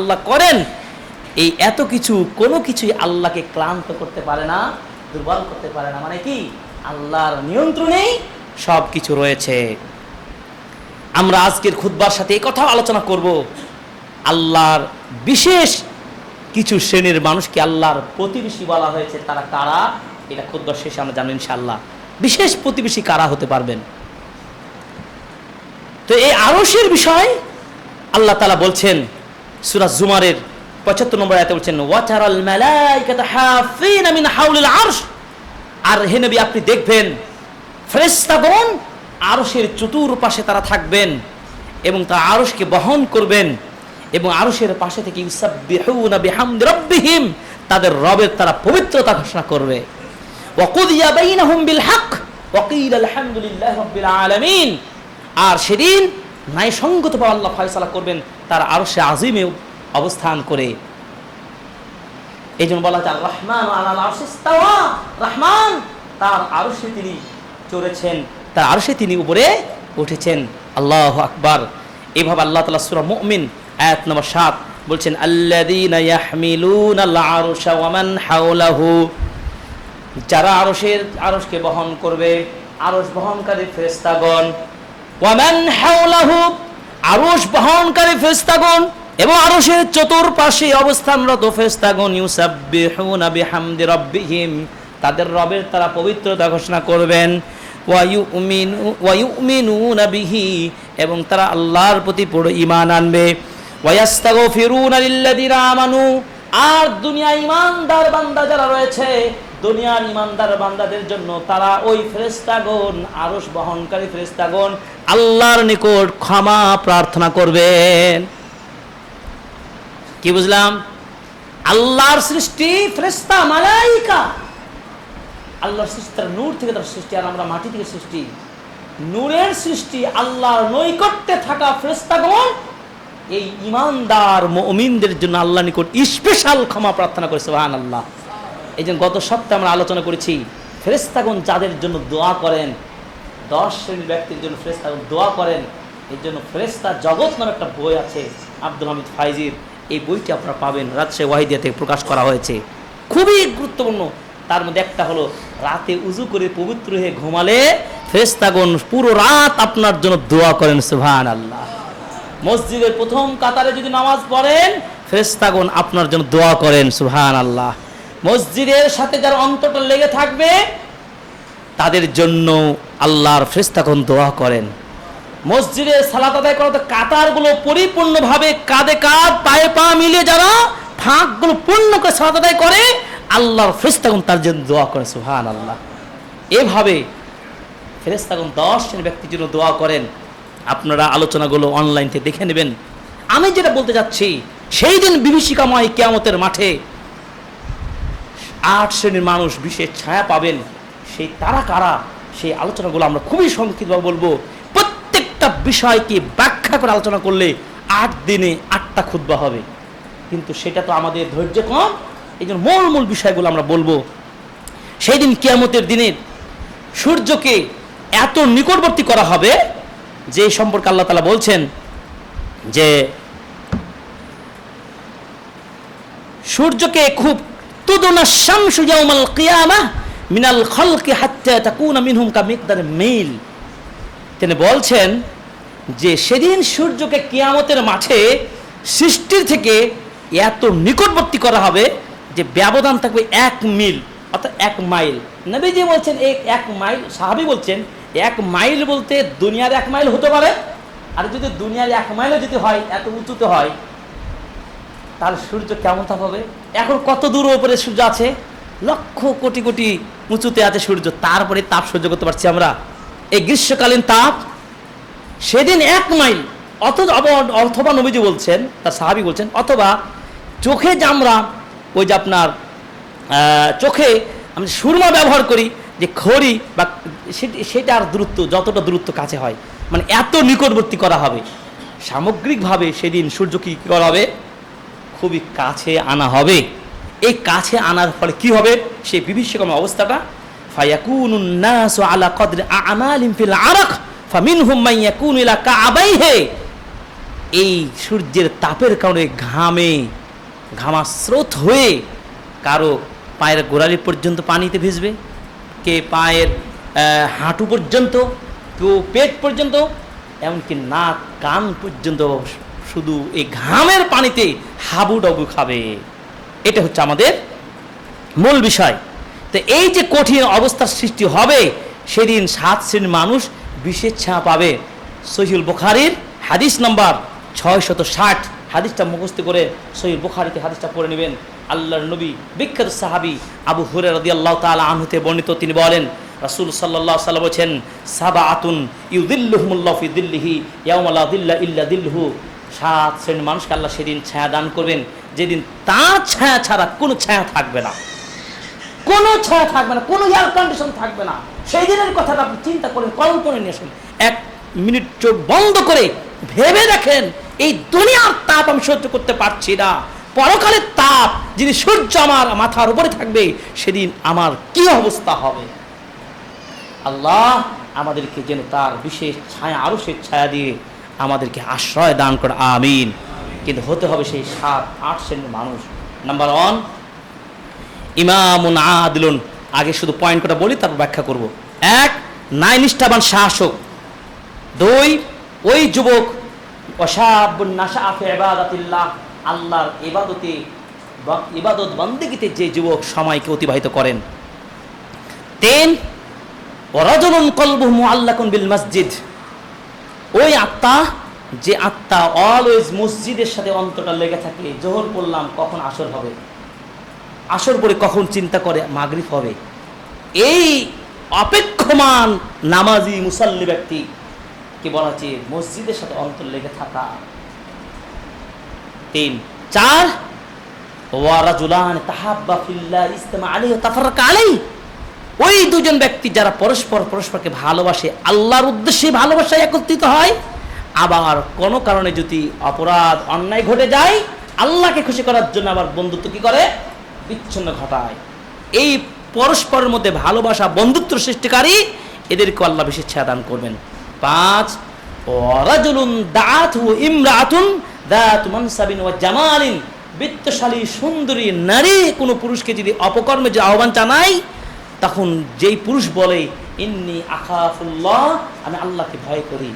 আল্লাহ করেন, এই এত কিছু, কোনো কিছুই আল্লাহকে ক্লান্ত করতে পারে না, দুর্বল করতে পারে না। মানে কি? আল্লাহর নিয়ন্ত্রণেই সব কিছু রয়েছে। আমরা আজকের খুদ্বার সাথে এই কথাও আলোচনা করব। আল্লাহর বিশেষ কিছু শ্রেণির মানুষকে আল্লাহর প্রতিবেশী বলা হয়েছে। তারা কারা? এটা খুদ্বার শেষে আমরা জানব ইনশাআল্লাহ। বিশেষ প্রতিবেশী কারা হতে পারবেন? তো এই আরসের বিষয় আল্লাহ তালা বলছেন সুরাজ জুমারের পঁচাত্তর নম্বর আয়াতে বলছেন ওয়াচারাল মালাইকাতা হাফিনা মিন হাউলিল আরশ। আর হে নবী, আপনি দেখবেন ফেরেশতাগণ আরশের চতুর্পাশে তারা থাকবেন এবং তা আরশকে বহন করবেন এবং আরশের পাশে থেকে ইউসাব্বিহুনা বিহামদি রাব্বিহিম, তাদের রবের তারা পবিত্রতা ঘোষণা করবে। ওয়াকুদিয়া বাইনাহুম বিল হক ওয়াকিল আলহামদুলিল্লাহ রাব্বিল আলামিন আর সেদিন ন্যায়সঙ্গতভাবে আল্লাহ ফয়সালা করবেন, তার আরও সে আজিমে অবস্থান করে। এই জন্য বলা হচ্ছে রহমান রহমান, তার আরও সে তিনি চড়েছেন, তার আরও সে তিনি উপরে উঠেছেন। আল্লাহ আকবার। এভাবে আল্লাহ তালা সুরা মুমিন, আয়াত নম্বর সাত বলছেন হাওলাহু। যারা আরশের, আরশকে বহন করবে, আরশ বহনকারী ফেরেশতাগণ ওয়ামান হাওলাহু, আরশ বহনকারী ফেরেশতাগণ এবং আরশের চতুর্পাশে অবস্থানরত ফেরেশতাগণ, ইউসাব্বিহুনা বিহামদি রাব্বিহিম, তাদের রবের তারা পবিত্রতা ঘোষণা করবেন। ওয়ায়ুমিনু, ওয়ায়ুমিনুনা বিহি, এবং তারা আল্লাহর প্রতি পুরো ঈমান আনবে। ওয়ায়াস্তাগফিরুনা লিল্লাযিনা আমানু, আর দুনিয়া ইমানদার বান্দা যারা রয়েছে দুনিয়ার ইমানদার বান্দাদের জন্য তারা ওই ফেরেস্তাগণ আরস বহনকারী ফেরেস্তাগণ আল্লাহর নিকট ক্ষমা প্রার্থনা করবেন। কি বুঝলাম? আল্লাহর সৃষ্টি ফেরেস্তা মালাইকা। আল্লাহর সৃষ্টি তার নূর থেকে তার সৃষ্টি, আর আমরা মাটি থেকে সৃষ্টি। নূরের সৃষ্টি, আল্লাহর নৈকট্যে থাকা ফেরেস্তাগণ এই ইমানদার মুমিনদের জন্য আল্লাহ নিকট স্পেশাল ক্ষমা প্রার্থনা করেছে সুবহান আল্লাহ এই জন্য গত সপ্তাহে আমরা আলোচনা করেছি ফেরেস্তাগণ যাদের জন্য দোয়া করেন, দশ শ্রেণির ব্যক্তির জন্য ফেরেস্তাগণ দোয়া করেন, এর জন্য ফেরেস্তা জগৎ নামে একটা বই আছে, আব্দুল হামিদ ফাইজির, এই বইটি আপনারা পাবেন রাজশাহী ওয়াহিদিয়া থেকে প্রকাশ করা হয়েছে। খুবই গুরুত্বপূর্ণ। তার মধ্যে একটা হলো, রাতে উজু করে পবিত্র হয়ে ঘুমালে ফেরেস্তাগণ পুরো রাত আপনার জন্য দোয়া করেন সুবহান আল্লাহ মসজিদের প্রথম কাতারে যদি নামাজ পড়েন ফেরেস্তাগণ আপনার জন্য দোয়া করেন সুবহান আল্লাহ মসজিদের সাথে যার অন্তরটা লেগে থাকবে, তাদের জন্য আল্লাহর ফেরেস্তাগণ দোয়া করেন। মসজিদে সালাত আদায় করাতে কাতারগুলো পরিপূর্ণভাবে কাঁধে কাঁধ, পায়ে পা মিলিয়ে যারা ফাঁকগুলো পূর্ণ করে সালাত আদায় করে, আল্লাহর ফেরেস্তাগণ তার জন্য দোয়া করে সুবহান আল্লাহ এভাবে ফেরেস্তাগণ দশ জন ব্যক্তির জন্য দোয়া করেন। আপনারা আলোচনাগুলো অনলাইন থেকে দেখে নেবেন। আমি যেটা বলতে যাচ্ছি, সেই দিন বিভীষিকাময় কেয়ামতের মাঠে আট শ্রেণির মানুষ বিশেষ ছায়া পাবেন। সেই তারা কারা? সেই আলোচনাগুলো আমরা খুবই সংক্ষিপ্তভাবে বলব। প্রত্যেকটা বিষয়কে ব্যাখ্যা করে আলোচনা করলে আট দিনে আটটা খুদ্া হবে। কিন্তু সেটা তো আমাদের ধৈর্য কম। এই জন্য মূল মূল বিষয়গুলো আমরা বলব। সেই দিন কেয়ামতের দিনের সূর্যকে এত নিকটবর্তী করা হবে যে সম্পর্কে আল্লাহ তালা বলছেন যে সূর্যকে খুব তিনি বলছেন যে সেদিন সূর্যকে কিয়ামতের মাঠে সৃষ্টির থেকে এত নিকটবর্তী করা হবে যে ব্যবধান থাকবে এক মিল, অর্থাৎ এক মাইল। নবীজি বলছেন এই এক মাইল? সাহাবি বলছেন, এক মাইল বলতে দুনিয়ার এক মাইল হতে পারে। আর যদি দুনিয়ার এক মাইলও যদি হয়, এত উঁচুতে হয় তাহলে সূর্য কেমন তাপ হবে? এখন কত দূর ওপরে সূর্য আছে? লক্ষ কোটি কোটি উঁচুতে আছে সূর্য। তারপরে তাপ সহ্য করতে পারছি আমরা। এই গ্রীষ্মকালীন তাপ, সেদিন এক মাইল অথবা অথবা নবীজি বলছেন, তার সাহাবি বলছেন, অথবা চোখে যে আমরা, ওই যে আপনার চোখে আমি সুরমা ব্যবহার করি, যে খড়ি বা সেটি- সেটার দূরত্ব, যতটা দূরত্ব কাছে হয় মানে এত নিকটবর্তী করা হবে। সামগ্রিকভাবে সেদিন সূর্য কি করা হবে? খুবই কাছে আনা হবে। এই কাছে আনার ফলে কি হবে? সেই বিভীষিকম অবস্থাটা। ফায়াকুনুন নাসু আলা কদরি আমালিম ফিল আরাক, ফামিনহুম মান ইয়াকুনু ইলা কাবাইহি এই সূর্যের তাপের কারণে ঘামে ঘামা স্রোত হয়ে কারও পায়ের গোড়ালি পর্যন্ত পানিতে ভিজবে, কে পায়ের হাঁটু পর্যন্ত, কেউ পেট পর্যন্ত, এমনকি নাক, কান পর্যন্ত শুধু এই ঘামের পানিতে হাবুডাবু খাবে। এটা হচ্ছে আমাদের মূল বিষয়। তো এই যে কঠিন অবস্থার সৃষ্টি হবে, সেদিন সাত শ্রেণির মানুষ বিশেষ ছায়া পাবে। সহিউল বুখারির হাদিস নাম্বার ছয় শত ষাট। হাদিসটা মুখস্থ করে সহিউল বুখারিতে হাদিসটা পড়ে নেবেন। আল্লাহর নবী, বিখ্যাত সাহাবি আবু হুরে রদি আল্লাহ তালা আনহুতে বর্ণিত, তিনি বলেন, রাসূল সাল্লাহ সাল্লাম বলছেন সাবা আতুন ইউদিল্লুহমুল্লাহ ফি দিল্লিহি ইয়াউমাল্লাহ দিল্লা ইল্লা দিল্লুহু সাত শ্রেণির মানুষকে আল্লাহ সেদিন ছায়া দান করবেন। যেদিন তার ছায়া ছাড়া কোনো ছায়া থাকবে না। কোনো ছায়া থাকবে না, কোনো এয়ার কন্ডিশন থাকবে না। সেই দিনের কথাটা আপনি চিন্তা করেন কল্পনা নিয়ে আসুন। এক মিনিট চোখ বন্ধ করে ভেবে দেখেন, এই দুনিয়ার তাপ আমি সহ্য করতে পারছি না। পরকালের তাপ যিনি সূর্য আমার মাথার উপরে থাকবে, সেদিন আমার কি অবস্থা হবে? আল্লাহ আমাদেরকে যেন তার বিশেষ ছায়া আরও সে ছায়া দিয়ে আমাদেরকে আশ্রয় দান করে, আমিন। কিন্তু হতে হবে সেই সাত, আট শ্রেণির মানুষ। নাম্বার ওয়ান ইমামুন আদিলুন। আগে শুধু পয়েন্ট কটা বলি, তারপর ব্যাখ্যা করব। এক নাই নিষ্ঠাবান শাসক। দুই, ওই যুবক আফে আল্লাহর ইবাদতে বা- ইবাদত বন্দেগীতে যে যুবক সময়কে অতিবাহিত করেন। তিন ওরাজনুন কলবুহ মুআল্লাকুন বিল মসজিদ। ওই আত্মা, যে আত্মা অলওয়েজ মসজিদের সাথে অন্তরটা লেগে থাকে, জোহর পড়লাম, কখন আসর হবে? আসর পরে কখন চিন্তা করে? মাগরিব হবে। এই অপেক্ষমান নামাজি, মুসাল্লি ব্যক্তি, কি বলা হচ্ছে, মসজিদের সাথে অন্তর লেগে থাকা। তিন। চার ওয়ারাজুলান তাহাব্বা ফিল্লাহ ইস্তেমা ওয়া তাফাররাকা আলাইহি। ওই দুজন ব্যক্তি যারা পরস্পর পরস্পরকে ভালোবাসে, আল্লাহর উদ্দেশ্যে ভালোবাসায় একত্রিত হয়, আবার কোনো কারণে যদি অপরাধ, অন্যায় ঘটে যায়, আল্লাহকে খুশি করার জন্য আবার বন্ধুত্ব কি করে? বিচ্ছিন্ন ঘটায়। এই পরস্পরের মধ্যে ভালোবাসা বন্ধুত্ব সৃষ্টিকারী এদেরকে আল্লাহ বেশি দান করবেন। পাঁচ, ওয়ারাজুলুন দাআতহু ইমরাতুন দাআতু মানসাবিন ওয়া জামালিন। বিত্তশালী, সুন্দরী নারী কোনো পুরুষকে যদি অপকর্মে যে আহ্বান জানায় তখন যেই পুরুষ বলে, ইন্নি আখাফুল্লাহ আমি আল্লাহকে ভয় করি।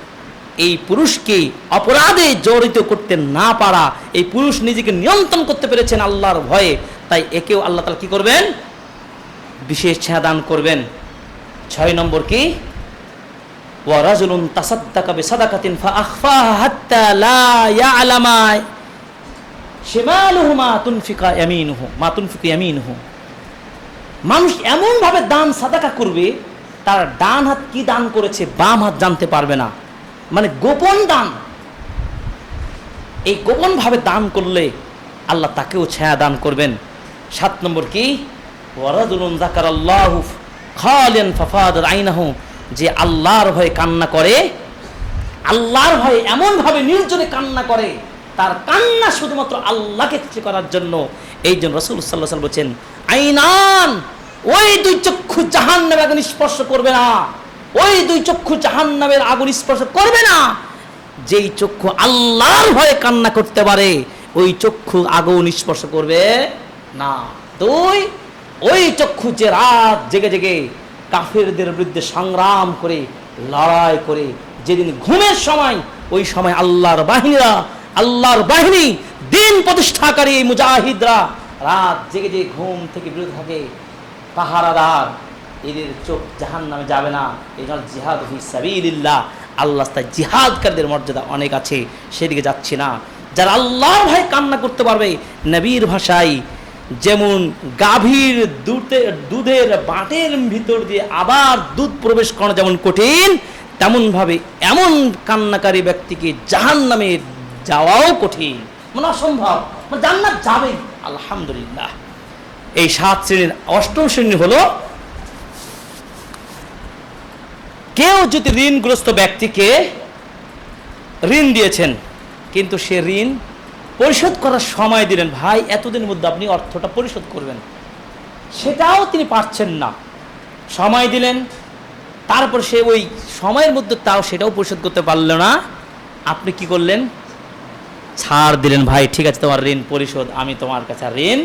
এই পুরুষকে অপরাধে জড়িত করতে না পারা, এই পুরুষ নিজেকে নিয়ন্ত্রণ করতে পেরেছেন আল্লাহর ভয়ে। তাই একেও আল্লাহ তালা কি করবেন? বিশেষ ছায়া করবেন। ছয় নম্বর কি? ওয়ারাজুলুন তাসাদ্দাকা বিসাদাকাতিন ফাআখফাহা হাত্তা মা তুনফিকা ইয়ামিনুহু মা মানুষ এমনভাবে দান সাদাকা করবে, তার ডান হাত কি দান করেছে, বাম হাত জানতে পারবে না। মানে গোপন দান। এই গোপনভাবে দান করলে আল্লাহ তাকেও ছায়া দান করবেন। সাত নম্বর কি? জাকার ফাফাদ আইনাহু। যে আল্লাহর ভয়ে কান্না করে, আল্লাহর ভয়ে এমনভাবে নির্জনে কান্না করে তার কান্না শুধুমাত্র আল্লাহকে খুশি করার জন্য। এই জন্য রসুল সাল্লাহ বলছেন, আইনান, ওই দুই চক্ষু জাহান নামে আগুন স্পর্শ করবে না। ওই দুই চক্ষু জাহান নামের আগুন স্পর্শ করবে না। যেই চক্ষু আল্লাহর ভয়ে কান্না করতে পারে, ওই চক্ষু আগুন স্পর্শ করবে না। দুই, ওই চক্ষু যে রাত জেগে জেগে কাফেরদের বিরুদ্ধে সংগ্রাম করে, লড়াই করে, যেদিন ঘুমের সময়, ওই সময় আল্লাহর বাহিনীরা আল্লাহর বাহিনী দিন প্রতিষ্ঠাকারী মুজাহিদরা রাত জেগে জেগে ঘুম থেকে বিরত থাকে। পাহারাদার, এদের চোখ জাহান নামে যাবে না। জন্য জিহাদ হিসাবিল্লাহ আল্লাহ তাই জিহাদকারীদের মর্যাদা অনেক আছে, সেদিকে যাচ্ছি না। যারা আল্লাহর ভাই কান্না করতে পারবে, নবীর ভাষায় যেমন গাভীর দুধে, দুধের বাটের ভিতর দিয়ে আবার দুধ প্রবেশ করা যেমন কঠিন, তেমনভাবে এমন কান্নাকারী ব্যক্তিকে জাহান নামে যাওয়াও কঠিন। মানে অসম্ভব। মানে জান্নাত যাবে আলহামদুলিল্লাহ। এই সাত শ্রেণির অষ্টম শ্রেণি হলো, কেউ যদি ঋণগ্রস্ত ব্যক্তিকে ঋণ দিয়েছেন, কিন্তু সে ঋণ পরিশোধ করার সময় দিলেন, ভাই, এতদিনের মধ্যে আপনি অর্থটা পরিশোধ করবেন। সেটাও তিনি পারছেন না। সময় দিলেন, তারপর সে ওই সময়ের মধ্যে তাও সেটাও পরিশোধ করতে পারল না। আপনি কি করলেন? ছাড় দিলেন, ভাই, ঠিক আছে, তোমার ঋণ পরিশোধ, আমি তোমার কাছে ঋণ,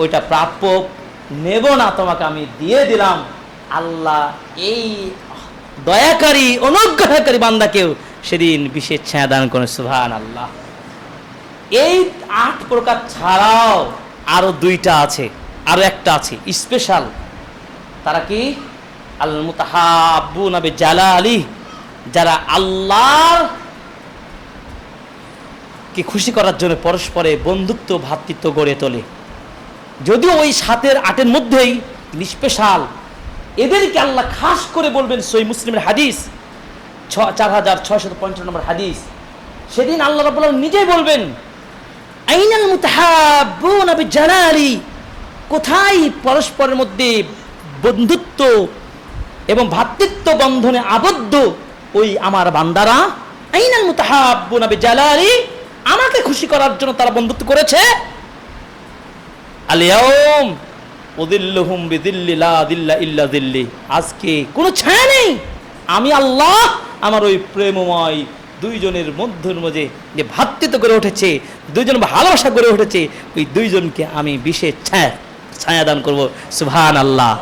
ওইটা প্রাপ্য, নেব না তোমাকে, আমি দিয়ে দিলাম। আল্লাহ এই দয়াকারী, অনুগ্রহকারী বান্দাকেও সেদিন বিশেষ ছায়া দান করেন সুভান আল্লাহ এই আট প্রকার ছাড়াও আরও দুইটা আছে, আরও একটা আছে, স্পেশাল। তারা কি? আল মুতাহাব্বু নবে জালা আলী যারা আল্লাহর কে খুশি করার জন্য পরস্পরে বন্ধুত্ব ভ্রাতৃত্ব গড়ে তোলে। যদিও ওই সাতের আটের মধ্যেই স্পেশাল এদেরকে আল্লাহ খাস করে বলবেন সই মুসলিমের হাদিস, ছ, চার হাজার ছয়শত পঞ্চান্ন নম্বর হাদিস। সেদিন আল্লাহ আলামিন নিজেই বলবেন, আইনাল মুতাহাব্বুনা বিজালালি কোথায় পরস্পরের মধ্যে বন্ধুত্ব এবং ভ্রাতৃত্ব বন্ধনে আবদ্ধ ওই আমার বান্দারা? আইনাল মুতাহাব্বুনা বিজালালি আমাকে খুশি করার জন্য তারা বন্ধুত্ব করেছে? আলিয়াউম উদিল্লুহুম বিদিল্লি, লা দিল্লা ইল্লা দিল্লি। আজকে কোনো ছায়া নেই। আমি আল্লাহ আমার ওই প্রেমময় দুইজনের মধ্যের মধ্যে যে ভাতৃত্ব করে উঠেছে, দুইজন ভালোবাসা করে উঠেছে, ওই দুইজনকে আমি বিশেষ ছায়া ছায়া দান করব। সুহান আল্লাহ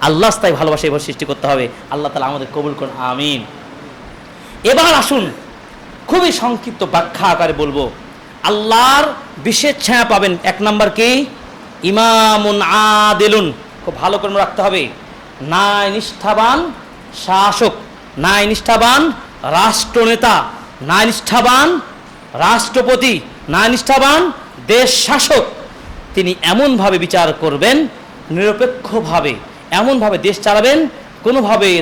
আল্লাহ তাই ভালোবাসা এবার সৃষ্টি করতে হবে। আল্লাহ তালা আমাদের কবুল করুন। আমিন। এবার আসুন। খুবই সংক্ষিপ্ত ব্যাখ্যা আকারে বলব। আল্লাহর বিশেষ ছায়া পাবেন। এক নাম্বার কি? ইমামুন আদেলুন। খুব ভালো করে রাখতে হবে। ন্যায় নিষ্ঠাবান শাসক ন্যায় নিষ্ঠাবান রাষ্ট্রনেতা ন্যায় নিষ্ঠাবান রাষ্ট্রপতি ন্যায় নিষ্ঠাবান দেশ শাসক তিনি এমনভাবে বিচার করবেন, নিরপেক্ষভাবে। এমনভাবে দেশ চালাবেন, কোনোভাবে